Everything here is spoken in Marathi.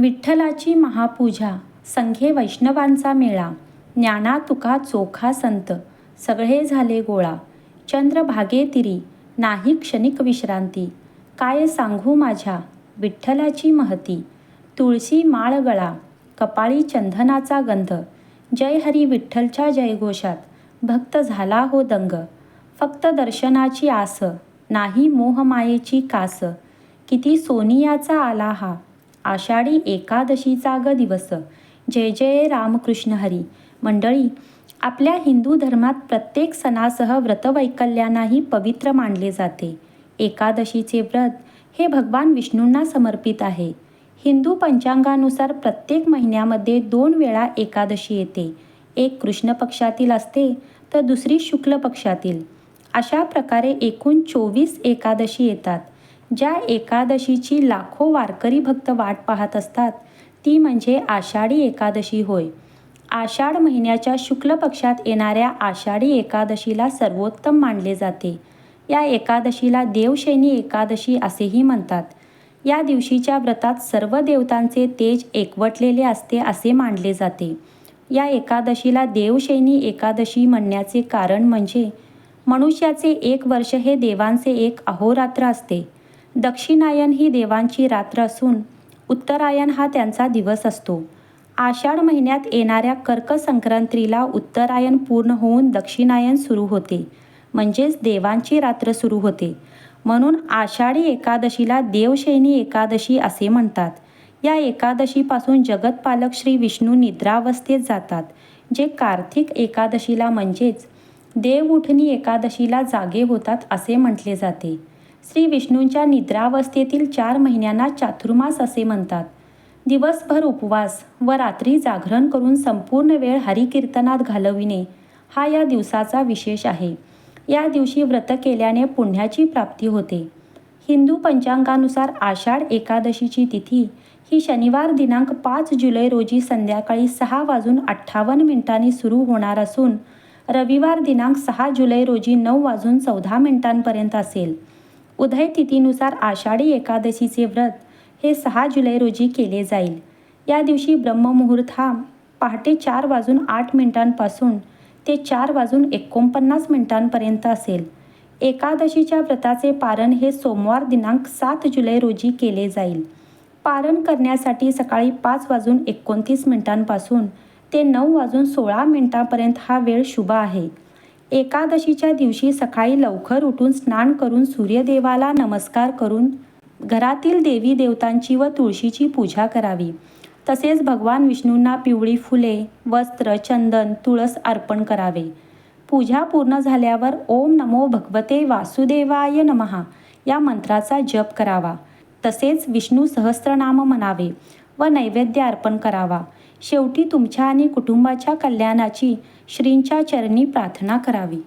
विठ्ठलाची महापूजा संघे वैष्णवांचा मेळा ज्ञाना तुका चोखा संत सगळे झाले गोळा. चंद्र तिरी नाही क्षणिक विश्रांती. काय सांगू माझ्या? विठ्ठलाची महती. तुळशी माळ गळा कपाळी चंदनाचा गंध. जय हरी विठ्ठलच्या जयघोषात भक्त झाला हो दंग. फक्त दर्शनाची आस नाही मोहमायेची कास. किती सोनियाचा आला हा आषाढी एकादशीचा ग दिवस. जय जय रामकृष्ण हरी. मंडळी आपल्या हिंदू धर्मात प्रत्येक सणासह व्रतवैकल्यानाही पवित्र मानले जाते. एकादशीचे व्रत हे भगवान विष्णूंना समर्पित आहे. हिंदू पंचांगानुसार प्रत्येक महिन्यामध्ये दोन वेळा एकादशी येते. एक कृष्ण पक्षातील असते तर दुसरी शुक्ल पक्षातील. अशा प्रकारे एकूण चोवीस एकादशी येतात. ज्या एकादशीची लाखो वारकरी भक्त वाट पाहत असतात ती म्हणजे आषाढी एकादशी होय. आषाढ महिन्याच्या शुक्ल पक्षात येणाऱ्या आषाढी एकादशीला सर्वोत्तम मानले जाते. या एकादशीला देवशैनी एकादशी असेही म्हणतात. या दिवशीच्या व्रतात सर्व देवतांचे तेज एकवटलेले असते असे मानले जाते. या एकादशीला देवशैनी एकादशी म्हणण्याचे कारण म्हणजे मनुष्याचे एक वर्ष हे देवांचे एक अहोरात्र असते. दक्षिणायन ही देवांची रात्र असून उत्तरायण हा त्यांचा दिवस असतो. आषाढ महिन्यात येणाऱ्या कर्क संक्रांतीला उत्तरायण पूर्ण होऊन दक्षिणायन सुरू होते. म्हणजेच देवांची रात्र सुरू होते. म्हणून आषाढी एकादशीला देवशैनी एकादशी असे म्हणतात. या एकादशीपासून जगतपालक श्री विष्णू निद्रावस्थेत जातात जे कार्तिक एकादशीला म्हणजेच देव उठणी एकादशीला जागे होतात असे म्हटले जाते. श्री विष्णूंच्या निद्रावस्थेतील चार महिन्यांना चातुर्मास असे म्हणतात. दिवसभर उपवास व रात्री जागरण करून संपूर्ण वेळ हरिकीर्तनात घालविणे हा या दिवसाचा विशेष आहे. या दिवशी व्रत केल्याने पुण्याची प्राप्ती होते. हिंदू पंचांगानुसार आषाढ एकादशीची तिथी ही शनिवार दिनांक पाच जुलै रोजी संध्याकाळी सहा वाजून अठ्ठावन्न मिनिटांनी सुरू होणार असून रविवार दिनांक सहा जुलै रोजी नऊ वाजून चौदा मिनिटांपर्यंत असेल. उदय तिथीनुसार आषाढी एकादशीचे व्रत हे सहा जुलै रोजी केले जाईल. या दिवशी ब्रह्ममुहूर्त हा पहाटे चार वाजून आठ मिनिटांपासून ते चार वाजून एकोणपन्नास मिनिटांपर्यंत असेल. एकादशीच्या व्रताचे पारण हे सोमवार दिनांक सात जुलै रोजी केले जाईल. पारण करण्यासाठी सकाळी पाच वाजून एकोणतीस मिनिटांपासून ते नऊ वाजून सोळा मिनिटांपर्यंत हा वेळ शुभ आहे. एकादशीच्या दिवशी सकाळी लवकर उठून स्नान करून सूर्यदेवाला नमस्कार करून घरातील देवी देवतांची व तुळशीची पूजा करावी. तसेच भगवान विष्णूंना पिवळी फुले वस्त्र चंदन तुळस अर्पण करावे. पूजा पूर्ण झाल्यावर ओम नमो भगवते वासुदेवाय नमहा या मंत्राचा जप करावा. तसेच विष्णू सहस्रनाम म्हणावे. व नैवेद्य अर्पण करावा. शेवटी तुमच्या आणि कुटुंबाच्या कल्याणाची श्रींच्या चरणी प्रार्थना करावी.